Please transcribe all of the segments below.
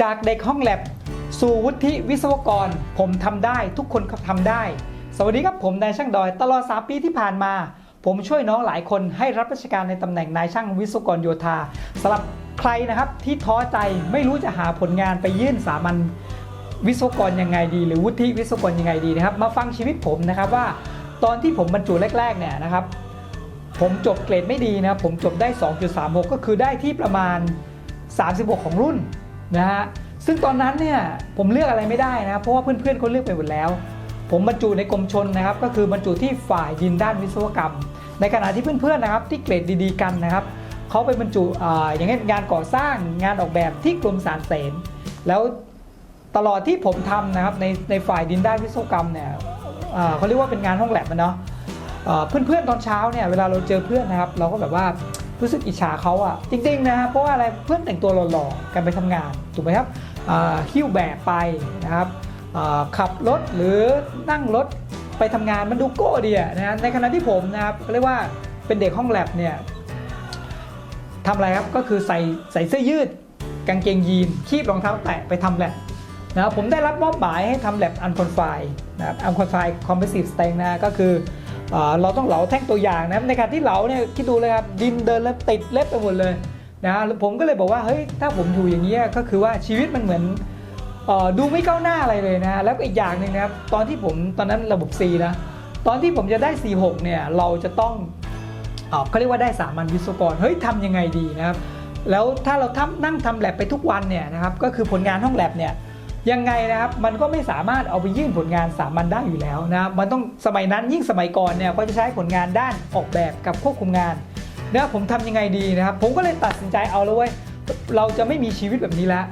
จากเด็กห้องแลบสู่วุฒิวิศวกร ผมทำได้ทุกคนก็ทำได้ สวัสดีครับผมนายช่างดอย ตลอด 3 ปีที่ผ่านมา ผมช่วยน้องหลายคนให้รับราชการในตำแหน่งนายช่างวิศวกรโยธาสำหรับใครนะครับที่ท้อใจไม่รู้จะหาผลงานไปยื่นสามัญวิศวกรยังไงดี หรือวุฒิวิศวกรยังไงดีนะครับมาฟังชีวิตผมนะครับว่า ตอนที่ผมบรรจุแรกๆเนี่ยนะครับ ผมจบเกรดไม่ดีนะผมจบได้ 2.36 ก็คือได้ที่ประมาณ 36 ของรุ่น นะฮะซึ่งตอนนั้นเนี่ยผมเลือกอะไรไม่ได้นะเพราะว่าเพื่อนๆเขาเลือกไปหมดแล้ว ผมบรรจุในกรมชนนะครับ ก็คือบรรจุที่ฝ่ายดินด้านวิศวกรรม ในขณะที่เพื่อนๆนะครับ ที่เกรดดีๆกันนะครับเขาไปบรรจุออย่างเช่นงานก่อสร้างงานออกแบบที่กรมสารเสนแล้วตลอดที่ผมทำนะครับในในฝ่ายดินด้านวิศวกรรมเนี่ยเขาเรียกว่าเป็นงานห้องแลบนะเนาะเพื่อนๆตอนเช้าเนี่ยเวลาเราเจอเพื่อนนะครับ เราก็แบบว่า รู้สึกอิจฉาเขาอะจริงๆนะครับเพราะว่าอะไรเพื่อนแต่งตัวหล่อๆกันไปทำงานถูกไหมครับหิ้วแบกไปนะครับขับรถหรือนั่งรถไปทำงานมันดูโก้ดีนะฮะในขณะที่ผมนะครับเรียกว่าเป็นเด็กห้องแลบเนี่ยทำอะไรครับก็คือใส่ใส่เสื้อยืด กางเกงยีนคีบรองเท้าแตะไปทำแลบนะครับผมได้รับมอบหมายให้ทำแลบอันคอนไฟนะครับอันคอนไฟคอมเพรสซีฟสเตงนะก็คือ เราต้องเหลาแท่งตัวอย่างนะในการที่เหลาเนี่ยคิดดูเลยครับดินเดินแล้วติดเล็บไปหมดเลยนะผมก็เลยบอกว่าเฮ้ยถ้าผมอยู่อย่างนี้ก็คือว่าชีวิตมันเหมือนอดูไม่ก้าวหน้าอะไรเลยนะแล้วอีกอย่างหนึ่งนะครับตอนที่ผมตอนนั้นระบบ C นะตอนที่ผมจะได้ C6 เนี่ยเราจะต้องเอเขาเรียกว่าได้สามัญวิศวกรเฮ้ยทำยังไงดีนะครับแล้วถ้าเราทำนั่งทำแลบไปทุกวันเนี่ยนะครับก็คือผลงานห้องแลบเนี่ย ยังไงนะครับมันก็ไม่สามารถเอาไปยื่นผลงานสามัญได้อยู่แล้วนะครับมันต้องสมัยนั้นยิ่งสมัยก่อนเนี่ยก็จะใช้ผลงานด้านออกแบบกับควบคุมงานนะผมทำยังไงดีนะครับ ผมก็เลยตัดสินใจเอาแล้วเว้ยเราจะไม่มีชีวิตแบบนี้แล้ว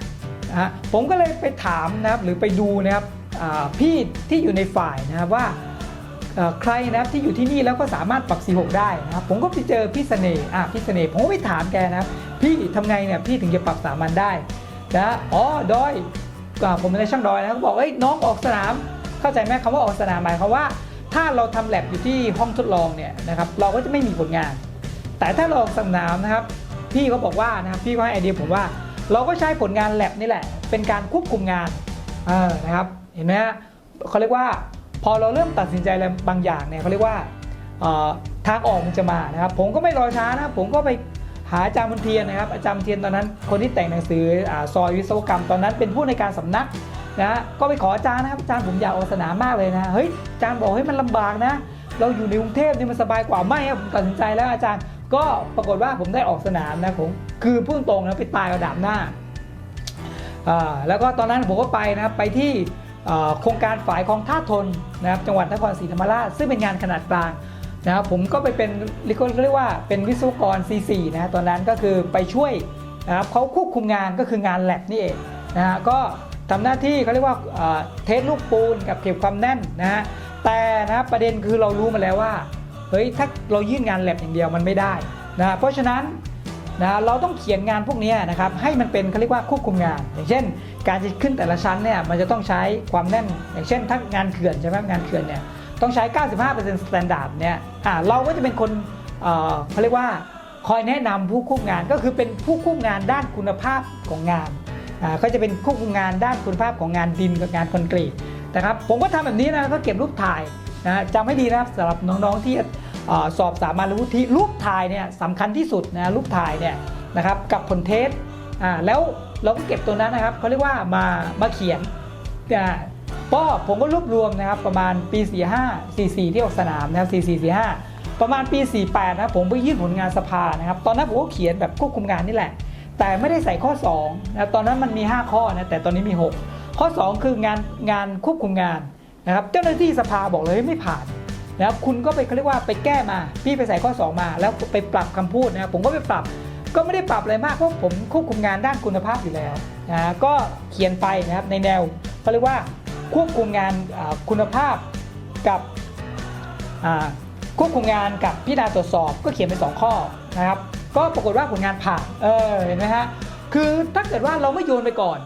นะฮะผมก็เลยไปถามนะครับหรือไปดูนะครับพี่ที่อยู่ในฝ่ายนะครับว่าใครนะครับที่อยู่ที่นี่แล้วก็สามารถปรับ 46 ได้นะครับผมก็ไปเจอพี่เสน่ห์อะพี่เสน่ห์ผมก็ไปถามแกนะครับพี่ทำไงเนี่ยพี่ถึงจะปรับสามัญได้นะอ๋อดอย ผมเป็นช่างดอยนะเขาบอกเอ้ยน้องออกสนาม เข้าใจไหมคำว่าออกสนามหมายความว่า ถ้าเราทำแลบอยู่ที่ห้องทดลองเนี่ยนะครับเราก็จะไม่มีผลงาน แต่ถ้าเราออกสนามนะครับ พี่เขาบอกว่านะครับพี่ก็ให้ไอเดียผมว่า เราก็ใช้ผลงานแลบนี่แหละ เป็นการควบคุมงานเออนะครับเห็นไหมฮะเขาเรียกว่าพอเราเริ่มตัดสินใจอะไรบางอย่างเนี่ยเขาเรียกว่าทางออกมันจะมานะครับ ผมก็ไม่รอช้านะผมก็ไป หาอาจารย์มนเทียนนะครับอาจารย์มนเทียนตอนนั้น คนที่แต่งหนังสือซอยวิศวกรรมตอนนั้นเป็นผู้ในการสำนักนะก็ไปขออาจารย์นะครับอาจารย์ผมอยากออกสนามมากเลยนะเฮ้ยอาจารย์บอกให้ยมันลำบากนะ เราอยู่ในกรุงเทพนี่มันสบายกว่าไม่ครับผมตัดสินใจแล้วอาจารย์ก็ปรากฏว่าผมได้ออกสนามนะผมคือพูดตรงนะไปตายกระดาบหน้าแล้วก็ตอนนั้นผมก็ไปนะครับไปที่โครงการฝ่ายคลองท่าทนนะครับจังหวัดนครศรีธรรมราชซึ่งเป็นงานขนาดกลาง นะครับผมก็ไปเป็นเรียกว่าเป็นวิศวกร C4 นะตอนนั้นก็คือไปช่วยนะครับเขาควบคุมงานก็คืองานแลบนี่เองนะฮะก็ทำหน้าที่เขาเรียกว่าเอ่อเทสลูกปูนกับเก็บความแน่นนะฮะแต่นะประเด็นคือเรารู้มาแล้วว่าเฮ้ยถ้าเรายื่นงานแลบอย่างเดียวมันไม่ได้นะเพราะฉะนั้นนะเราต้องเขียนงานพวกนี้นะครับให้มันเป็นเขาเรียกว่าควบคุมงาน อย่างเช่น การจะขึ้นแต่ละชั้นเนี่ยมันจะต้องใช้ความแน่น อย่างเช่นถ้างานเขื่อนใช่ไหมงานเขื่อนเนี่ย ต้องใช้ 95% standard เนี่ยอ่าเราก็จะเป็นคนเขาเรียกว่าคอยแนะนำผู้ควบงานก็คือเป็นผู้ควบงานด้านคุณภาพของงานอ่าเขาจะเป็นควบคุมงานด้านคุณภาพของงานดินกับงานคอนกรีตนะครับผมก็ทำแบบนี้นะก็เก็บรูปถ่ายนะจำให้ดีนะครับสำหรับน้องๆที่สอบสามัญวุฒิรูปถ่ายเนี่ยสำคัญที่สุดนะรูปถ่ายเนี่ยนะครับกับผลเทสอ่าแล้วเราก็เก็บตัวนั้นนะครับเขาเรียกว่ามามาเขียนอ่า ก็ผมก็รวบรวมนะครับประมาณปี 45 44 ที่ออกสนามนะครับ44 45 ประมาณปี 48 นะผมไปยื่นผลงานสภานะครับ ตอนนั้นผมก็เขียนแบบควบคุมงานนี่แหละ แต่ไม่ได้ใส่ข้อ2นะตอนนั้นมันมี 5 ข้อนะแต่ตอนนี้มี 6 ข้อ 2 คืองานงานควบคุมงานนะครับเจ้าหน้าที่สภาบอกเลยไม่ผ่านนะครับคุณก็ไปเขาเรียกว่าไปแก้มา พี่ไปใส่ข้อ 2 มา แล้วไปปรับคำพูดนะครับผมก็ไปปรับก็ไม่ได้ปรับอะไรมากเพราะผมควบคุมงานด้านคุณภาพอยู่แล้วนะก็เขียนไปนะครับในแนวเขาเรียกว่า ควบคุมงานคุณภาพกับควบคุมงานกับพิจารณาตรวจสอบก็เขียนเป็นสองข้อนะครับ ก็ปรากฏว่าผลงานผ่านเออเห็นไหมฮะคือถ้าเกิดว่าเราไม่โยนไปก่อน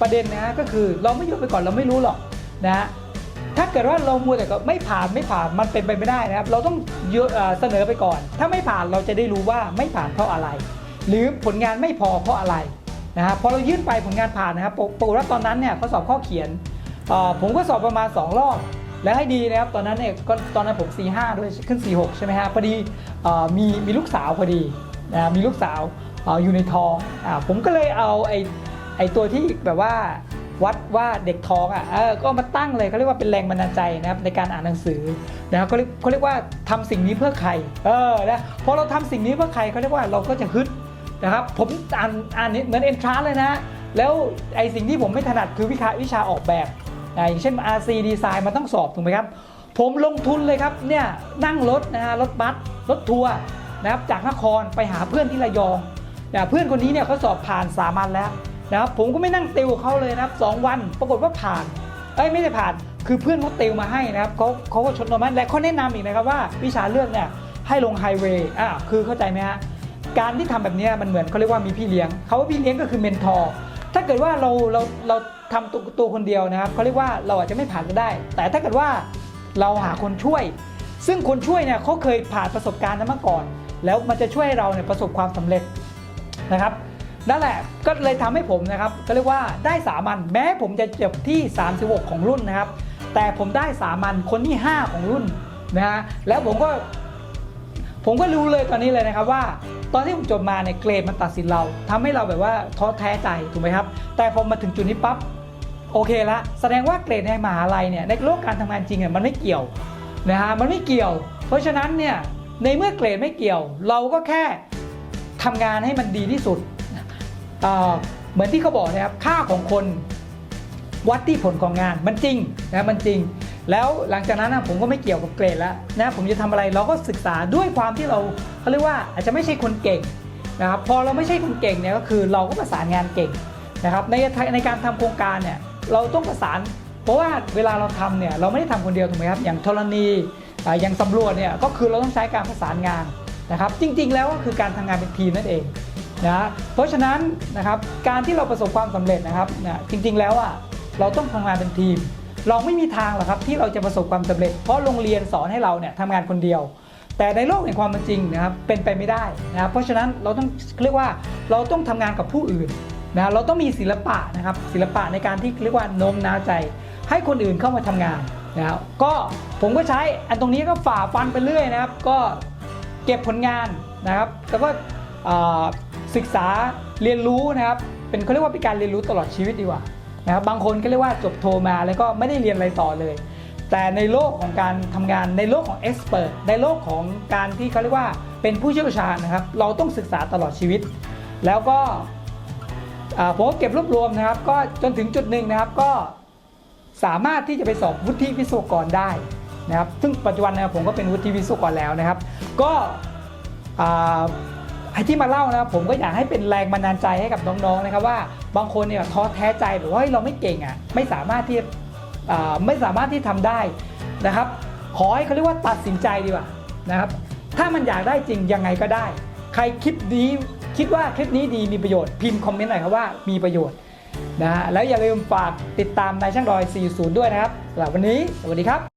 ประเด็นนะก็คือเราไม่โยนไปก่อนเราไม่รู้หรอกนะฮะถ้าเกิดว่าเรามัวแต่ก็ไม่ผ่านไม่ผ่านมันเป็นไปไม่ได้นะครับ เราต้องเสนอไปก่อน ถ้าไม่ผ่านเราจะได้รู้ว่าไม่ผ่านเพราะอะไร หรือผลงานไม่พอเพราะอะไรนะฮะพอเรายื่นไปผลงานผ่านนะครับปรากฏว่าตอนนั้นเนี่ยเขาสอบข้อเขียน ผมก็สอบประมาณ 2 รอบ แล้วให้ดีนะครับ ตอนนั้นเนี่ยก็ตอนนั้นผม45ด้วยขึ้น 46 ใช่ไหมฮะพอดีอมีมีลูกสาวพอดีนะมีลูกสาวออยู่ในท้องอผมก็เลยเอาไอ้ไอ้ตัวที่แบบว่าวัดว่าเด็กท้องอะก็มาตั้งเลยเขาเรียกว่าเป็นแรงบันดาลใจนะครับในการอ่านหนังสือนะครับเขาเรียกเขาเรียกว่าทำสิ่งนี้เพื่อใครเออนะพอเราทำสิ่งนี้เพื่อใครเขาเรียกว่าเราก็จะฮึดนะครับผมอ่านอ่านเหมือนเอนทรานเลยนะแล้วไอสิ่งที่ผมไม่ถนัดคือวิชาวิชาออกแบบ อ่าอย่างเช่น RC Design มันต้องสอบถูกไหมครับ ผมลงทุนเลยครับเนี่ยนั่งรถนะฮะรถบัสรถทัวร์นะครับจากนครไปหาเพื่อนที่ระยองนะเพื่อนคนนี้เนี่ยเขาสอบผ่านสามัญแล้วนะครับผมก็ไม่นั่งติวเขาเลยนะครับสองวันปรากฏว่าผ่านเอ้ยไม่ได้ผ่านคือเพื่อนเขาติวมาให้นะครับเขาเขาก็ชนนมันและเขาแนะนำอีกนะครับว่าวิชาเลือกเนี่ยให้ลงไฮเวย์อ่าคือเข้าใจไหมฮะการที่ทำแบบนี้มันเหมือนเขาเรียกว่ามีพี่เลี้ยงเขาว่าพี่เลี้ยงก็คือเมนทอร์ ถ้าเกิดว่าเราเราเราทำตัวตัวคนเดียวนะครับเขาเรียกว่าเราอาจจะไม่ผ่านก็ได้ แต่ถ้าเกิดว่าเราหาคนช่วย ซึ่งคนช่วยเนี่ยเขาเคยผ่านประสบการณ์นั้นมาก่อน แล้วมันจะช่วยเราเนี่ยประสบความสำเร็จนะครับนั่นแหละก็เลยทำให้ผมนะครับก็เรียกว่าได้สามัญแม้ผมจะจบที่ 36 ของรุ่นนะครับ แต่ผมได้สามัญคนที่ 5 ของรุ่นนะฮะแล้วผมก็ผมก็รู้เลยตอนนี้เลยนะครับว่า อนที่ผมจบมาเนี่ยเกรดมันตัดสินเราทำให้เราแบบว่าท้อแท้ใจถูกไหมครับ แต่พอมาถึงจุดนี้ปั๊บโอเคละแสดงว่าเกรดในมหาลัยเนี่ยในโลกการทำงานจริงเนี่ยมันไม่เกี่ยวนะฮะมันไม่เกี่ยว เพราะฉะนั้นเนี่ยในเมื่อเกรดไม่เกี่ยว เราก็แค่ทำงานให้มันดีที่สุดเเหมือนที่เขาบอกนะครับค่าของคนวัดที่ผลของงานมันจริงนะมันจริง แล้วหลังจากนั้นนะผมก็ไม่เกี่ยวกับเกรดแล้วนะผมจะทำอะไรเราก็ศึกษาด้วยความที่เราเขาเรียกว่าอาจจะไม่ใช่คนเก่งนะครับพอเราไม่ใช่คนเก่งเนี่ยก็คือเราก็ประสานงานเก่งนะครับในในการทำโครงการเนี่ยเราต้องประสาน เพราะว่าเวลาเราทำเนี่ยเราไม่ได้ทำคนเดียวถูกไหมครับอย่างธรณีอ่าอย่างสำรวจเนี่ยก็คือเราต้องใช้การประสานงานนะครับจริงๆแล้วก็คือการทำงานเป็นทีมนั่นเองนะเพราะฉะนั้นนะครับการที่เราประสบความสำเร็จนะครับนะจริงๆแล้วอะเราต้องทำงานเป็นทีม เราไม่มีทางหรอกครับที่เราจะประสบความสำเร็จ เพราะโรงเรียนสอนให้เราเนี่ยทำงานคนเดียว แต่ในโลกแห่งความเป็นจริงนะครับเป็นไปไม่ได้นะครับเพราะฉะนั้นเราต้องเรียกว่าเราต้องทำงานกับผู้อื่นนะเราต้องมีศิลปะนะครับศิลปะในการที่เรียกว่าโน้มน้าวใจ ให้คนอื่นเข้ามาทำงานนะครับก็ผมก็ใช้อันตรงนี้ก็ฝ่าฟันไปเรื่อยนะครับ ก็เก็บผลงานนะครับ แล้วก็ศึกษาเรียนรู้นะครับ เป็นเขาเรียกว่าเป็นการเรียนรู้ตลอดชีวิตดีกว่า นะครับบางคนก็เรียกว่าจบโทมาแล้วก็ไม่ได้เรียนอะไรต่อเลย แต่ในโลกของการทำงานในโลกของเอ็กซ์เพรสในโลกของการที่เขาเรียกว่าเป็นผู้เชี่ยวชาญนะครับ เราต้องศึกษาตลอดชีวิต แล้วก็ผมก็เก็บรวบรวมนะครับ ก็จนถึงจุดหนึ่งนะครับก็สามารถที่จะไปสอบวุฒิวิศวกรได้นะครับ ซึ่งปัจจุบันนะครับผมก็เป็นวุฒิวิศวกรแล้วนะครับ ก็ ไอ้ที่มาเล่านะครับผมก็อยากให้เป็นแรงบันดาลใจให้กับน้องๆนะครับว่าบางคนเนี่ยท้อแท้ใจแบบว่าเราไม่เก่งอะไม่สามารถที่ไม่สามารถที่ทำได้นะครับขอให้เขาเรียกว่าตัดสินใจดีกว่านะครับถ้ามันอยากได้จริงยังไงก็ได้ ใครคิดดีคิดว่าคลิปนี้ดีมีประโยชน์พิมพ์คอมเมนต์หน่อยครับว่ามีประโยชน์นะฮะแล้วอย่าลืมฝากติดตามนายช่างดอย 40 ด้วยนะครับสำหรับวันนี้สวัสดีครับ